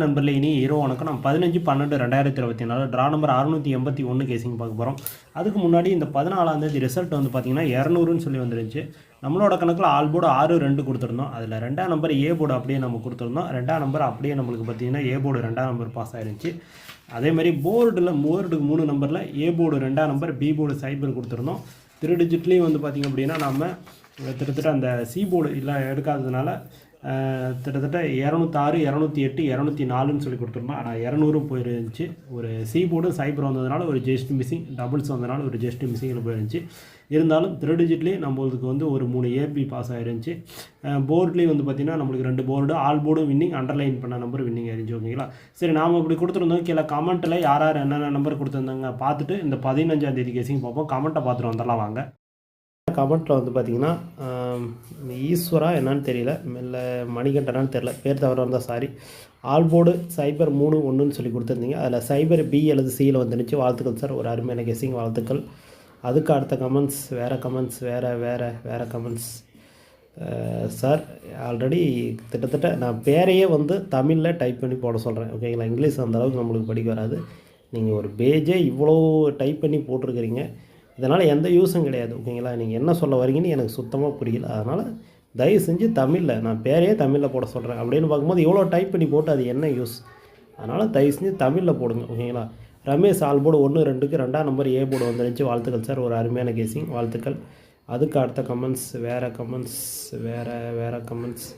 நண்பர்களே இனி ஹீரோ வணக்கம். நம்ம பதினஞ்சு பன்னெண்டு ரெண்டாயிரத்தி இருபத்தி நாலு ட்ரா நம்பர் அறுநூற்றி எண்பத்தி ஒன்று கேசிங் பார்க்க போகிறோம் அதுக்கு முன்னாடி இந்த பதினாலாம் தேதி ரிசல்ட் வந்து பார்த்தீங்கன்னா இரநூறுன்னு சொல்லி வந்துருந்துச்சு. நம்மளோட கணக்கில் ஆல் போர்டு ஆறு ரெண்டு கொடுத்துருந்தோம். அதில் ரெண்டாம் நம்பர் ஏ போர்டு அப்படியே நம்ம கொடுத்துருந்தோம். ரெண்டாம் நம்பர் அப்படியே நம்மளுக்கு பார்த்தீங்கன்னா ஏ போர்டு ரெண்டாம் நம்பர் பாஸ் ஆயிருந்துச்சு. அதே மாதிரி போர்டில் போர்டுக்கு மூணு நம்பரில் ஏ போர்டு ரெண்டாம் நம்பர் பி போர்டு சைபர் கொடுத்துருந்தோம். திரு டிஜிட்லேயும் வந்து பார்த்திங்க அப்படின்னா நம்ம கிட்டத்தட்ட அந்த சி போர்டு இல்லை எடுக்காததுனால கிட்டத்தட்ட இரநூத்தாறு இரநூத்தி எட்டு இரநூத்தி நாலுன்னு சொல்லி கொடுத்துருந்தோம். ஆனால் இரநூறு போயிருந்துச்சு. ஒரு சி போர்டும் சைபர் வந்ததுனால ஒரு ஜெஸ்ட் மிஸ்ஸிங் டபுள்ஸ் வந்ததுனால ஒரு ஜெஸ்ட் மிஸ்ஸிங்கில் போயிருந்துச்சு. இருந்தாலும் த்ரீ டிஜிட்லேயே நம்மளுக்கு வந்து ஒரு மூணு ஏபி பாஸ் ஆயிருந்துச்சு. போர்ட்லேயும் வந்து பார்த்திங்கன்னா நம்மளுக்கு ரெண்டு போர்டு ஆல் போர்டும் வின்னிங் அண்டர்லைன் பண்ண நம்பர் வின்னிங் ஆயிருந்துச்சு ஓகேங்களா சரி நாம் இப்படி கொடுத்துருந்தோம். கீழே கமெண்ட்டில் யார் யார் என்னென்ன நம்பர் கொடுத்துருந்தாங்க பார்த்துட்டு இந்த பதினஞ்சாம் தேதி கேசிங் பார்ப்போம். கமெண்ட்டை பார்த்துட்டு வந்துடலாம் வாங்க. கமெண்ட்டில் வந்து பார்த்தீங்கன்னா ஈஸ்வரா என்னன்னு தெரியல இல்லை மணிகண்டனான்னு தெரியல பேர் தவறாக இருந்தால் சாரி ஆல்போர்டு சைபர் மூணு ஒன்றுன்னு சொல்லி கொடுத்துருந்தீங்க. அதில் சைபர் பி அல்லது சியில் வந்துருந்துச்சு வாழ்த்துக்கள் சார் ஒரு அருமையான கெஸிங் வாழ்த்துக்கள். அதுக்கு அடுத்த கமெண்ட்ஸ் வேறு கமெண்ட்ஸ் வேறு வேறு வேறு கமெண்ட்ஸ் சார் ஆல்ரெடி கிட்டத்தட்ட நான் பேரையே வந்து தமிழில் டைப் பண்ணி போட சொல்கிறேன் ஓகேங்களா இங்கிலீஷ் அந்த அளவுக்கு நம்மளுக்கு படிக்க வராது. நீங்கள் ஒரு பேஜே இவ்வளோ டைப் பண்ணி போட்டிருக்கிறீங்க. இதனால் எந்த யூஸும் கிடையாது ஓகேங்களா? நீங்கள் என்ன சொல்ல வரீங்கன்னு எனக்கு சுத்தமாக புரியல. அதனால் தயவு செஞ்சு தமிழில் நான் பேரையே தமிழில் போட சொல்கிறேன் அப்படின்னு பார்க்கும்போது இவ்வளோ டைப் பண்ணி போட்டு அது என்ன யூஸ் அதனால் தயவு செஞ்சு தமிழில் போடுங்க ஓகேங்களா? ரமேஷ் ஆல் போர்டு ஒன்று ரெண்டுக்கு ரெண்டாம் நம்பர் ஏ போர்டு வந்துருந்துச்சு வாழ்த்துக்கள் சார் ஒரு அருமையான கேசிங் வாழ்த்துக்கள். அதுக்கு அடுத்த கமெண்ட்ஸ் வேறு கமெண்ட்ஸ் வேறு வேறு கமெண்ட்ஸ்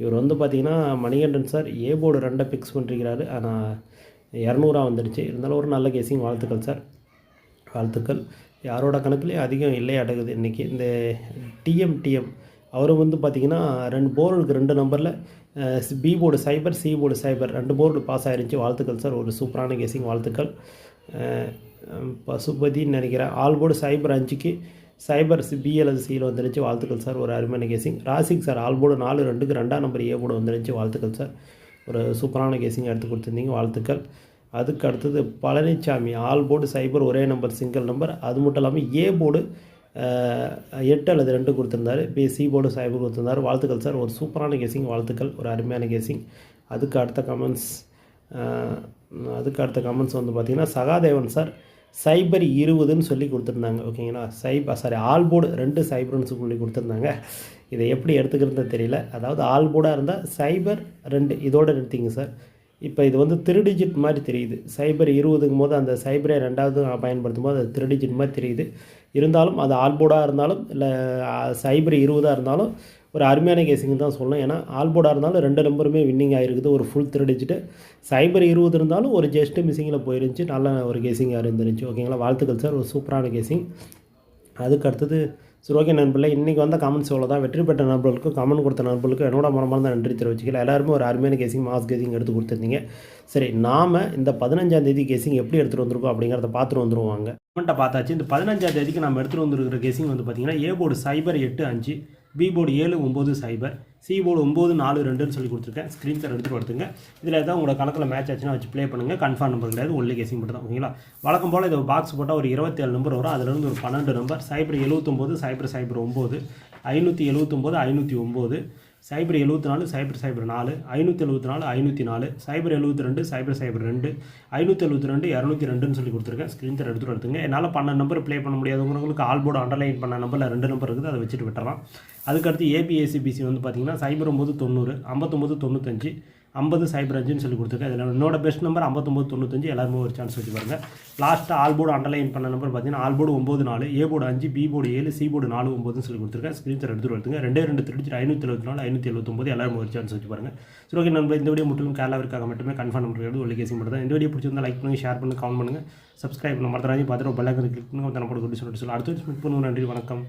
இவர் வந்து பார்த்தீங்கன்னா மணிகண்டன் சார் ஏ போர்டு ரெண்டை ஃபிக்ஸ் பண்ணிருக்கிறாரு. ஆனால் இரநூறா வந்துடுச்சு இருந்தாலும் ஒரு நல்ல கேசிங் வாழ்த்துக்கள் சார் வாழ்த்துக்கள். யாரோட கணக்குலேயும் அதிகம் இல்லை அடகுது இன்றைக்கி இந்த டிஎம்டிஎம் அவரும் வந்து பார்த்திங்கன்னா ரெண்டு போர்டுக்கு ரெண்டு நம்பரில் பி போர்டு சைபர் சி போர்டு சைபர் ரெண்டு போர்டு பாஸ் ஆயிருந்துச்சு வாழ்த்துக்கள் சார் ஒரு சூப்பரான கேசிங் வாழ்த்துக்கள். பசுபதின்னு நினைக்கிறேன். ஆல் போர்டு சைபர் அஞ்சுக்கு சைபர் பிஎல்எஸ் சியில் வந்துருச்சு. வாழ்த்துக்கள் சார் ஒரு அருமையான கேசிங் ராசிக் சார் ஆல் போர்டு நாலு ரெண்டுக்கு ரெண்டாம் நம்பர் ஏ போர்டு வந்துருச்சு. வாழ்த்துக்கள் சார் ஒரு சூப்பரான கேசிங் எடுத்து கொடுத்துருந்தீங்க. வாழ்த்துக்கள். அதுக்கு அடுத்தது பழனிசாமி ஆல் போர்டு சைபர் ஒரே நம்பர் சிங்கிள் நம்பர் அது மட்டும் இல்லாமல் ஏ போர்டு எட்டு அல்லது ரெண்டு கொடுத்துருந்தாரு. பி சி போர்டு சைபர் கொடுத்துருந்தாரு. வாழ்த்துக்கள் சார். ஒரு சூப்பரான கேசிங் வாழ்த்துக்கள். ஒரு அருமையான கேசிங் அதுக்கு அடுத்த கமெண்ட்ஸ் அதுக்கு அடுத்த கமெண்ட்ஸ் வந்து பார்த்திங்கன்னா சகாதேவன் சார் சைபர் இருபதுன்னு சொல்லி கொடுத்துருந்தாங்க. ஓகேங்களா? சைபர் சாரி ஆல் போர்டு ரெண்டு சைபர்னு சொல்லி கொடுத்துருந்தாங்க. இதை எப்படி எடுத்துக்கிறது தெரியல. அதாவது ஆல் போர்டாக இருந்தால் சைபர் ரெண்டு. இதோடு நிறுத்திங்க சார். இப்போ இது வந்து த்ரீ டிஜிட் மாதிரி தெரியுது. சைபர் இருபதுங்கும் போது அந்த சைபரை ரெண்டாவது பயன்படுத்தும் போது அது த்ரீ டிஜிட் மாதிரி தெரியுது. இருந்தாலும் அது ஆல்போர்டாக இருந்தாலும் இல்லை சைபர் இருபதாக இருந்தாலும் ஒரு அருமையான கேசிங் தான் சொல்லணும். ஏன்னா ஆல்போர்டாக இருந்தாலும் ரெண்டு நம்பருமே வின்னிங் ஆகிருக்குது ஒரு ஃபுல் திருடிஜிட்டு சைபர் இருபது இருந்தாலும் ஒரு ஜஸ்ட் மிஸ்ஸிங்கில் போயிருந்துச்சு. நல்ல ஒரு கேசிங்காக இருந்துருந்துச்சு. ஓகேங்களா வாழ்த்துக்கள் சார் ஒரு சூப்பரான கேசிங் அதுக்கு அடுத்தது சரி ஓகே நண்பர்களே. இன்றைக்கி வந்த கமெண்ட்ஸ் இவ்வளோ தான் வெற்றி பெற்ற நண்பர்களுக்கும் கமெண்ட் கொடுத்த நண்பர்களுக்கும் என்னோட மனமார்ந்த நன்றி தெரிவிச்சுக்கல எல்லாருமே ஒரு அருமையான கேசிங் மாஸ் கேசிங் எடுத்து கொடுத்துருந்தீங்க. சரி நாம் இந்த பதினஞ்சாம் தேதி கேசிங் எப்படி எடுத்துகிட்டு வந்திருக்கோம் அப்படிங்கிறத பார்த்துட்டு வந்துருவாங்க கமெண்ட்டை பார்த்தாச்சு. இந்த பதினஞ்சாம் தேதிக்கு நம்ம எடுத்துகிட்டு வந்துருக்கிற கேசிங் வந்து பார்த்தீங்கன்னா ஏ போர்டு சைபர் எட்டு அஞ்சு. பி போர்டு ஏழு ஒம்பது சைபர் சி போர்டு ஒம்பது நாலு ரெண்டுன்னு சொல்லி கொடுத்துருக்கேன். ஸ்க்ரீன் ஷாட் எடுத்துகிட்டு வருதுங்க இதில் ஏதாவது உங்களோட கணக்கில் மேட்ச் ஆச்சுன்னா வச்சு ப்ளே பண்ணுங்கள் கன்ஃபார்ம் நம்பர் கிடையாது. ஒன்லி கேசிங் மட்டும் தான். ஓகேங்களா? வழக்கம் போல் இது பாக்ஸ் போட்டால் ஒரு இருபத்தேழு நம்பர் வரும். அதுலேருந்து ஒரு பன்னெண்டு நம்பர் சைபர் எழுபத்தொம்போது சைபர் சைபர் ஒம்பது ஐநூற்றி எழுபத்தொம்போது ஐநூற்றி ஒம்பது சைபர் எழுபத்தி நாலு சைபர் சைபர் நாலு ஐநூற்றி எழுபத்தி நாலு ஐநூற்றி நாலு சைபர் எழுபத்தி ரெண்டு சைபர் சைபர் ரெண்டு ஐநூற்றி எழுபத்தி ரெண்டு இரநூத்தி ரெண்டுன்னு சொல்லி கொடுத்துருக்கேன். ஸ்க்ரீன் ஷாட் எடுத்துகிட்டு எடுத்துங்க. என்னால் பண்ண நம்பர் ப்ளே பண்ண முடியாதவங்களுக்கு ஆல் போர்டு அண்டர்லைன் பண்ண நம்பரில் ரெண்டு நம்பர் இருக்குது. அதை வச்சுட்டு விட்டுறலாம். அதுக்கடுத்து ஏபிஎஸ்சிபிசி வந்து பார்த்தீங்கன்னா சைபர் ஒம்பது தொண்ணூறு ஐம்பத்தொம்பது தொண்ணூத்தஞ்சு ஐம்பது சைபர் அஞ்சுன்னு சொல்லி கொடுத்துருக்கேன். இதில் என்னோட பெஸ்ட் நம்பர் ஐம்பத்தொம்பது தொண்ணூத்தஞ்சு எல்லாருமே ஒரு சான்ஸ் வச்சு பாருங்கள் லாஸ்ட்டாக ஆல் போர்டு அண்டர்லைன் பண்ண நம்பர் பார்த்தீங்கன்னா ஆல் போர்டு ஒம்பது நாலு ஏ போர்டு அஞ்சு பி போர்டு ஏழு சி போர்டு நாலு ஒம்பதுன்னு சொல்லி கொடுத்துருக்கேன். ஸ்க்ரீன் எடுத்து வருதுங்க ரெண்டே ரெண்டு திருச்சி ஐநூற்றி எழுபத்தி நாலு ஐநூற்றி எழுபத்தொம்பது எல்லாரும் ஒரு சான்ஸ் வச்சு பாருங்க. சரி ஓகே நம்ம இந்த வீடியோ முற்றிலும் கேரளாவிற்காக மட்டுமே கன்ஃபார்ம் பண்ணுறது ஒரு கேசிங் மட்டும் தான். இந்த வீடியோ பிடிச்சிருந்தா லைக் பண்ணுங்கள் ஷேர் பண்ணுங்கள் கமெண்ட் பண்ணுங்கள் சப்ஸ்கிரைப் பண்ண மறந்துடாதீங்க. பார்த்துட்டு பெல்லாக்கன் கிளிக் பண்ணுங்கள் தன சொல்லிட்டு சொல்லி அடுத்த மீட் பண்ணுவோம். நன்றி வணக்கம்.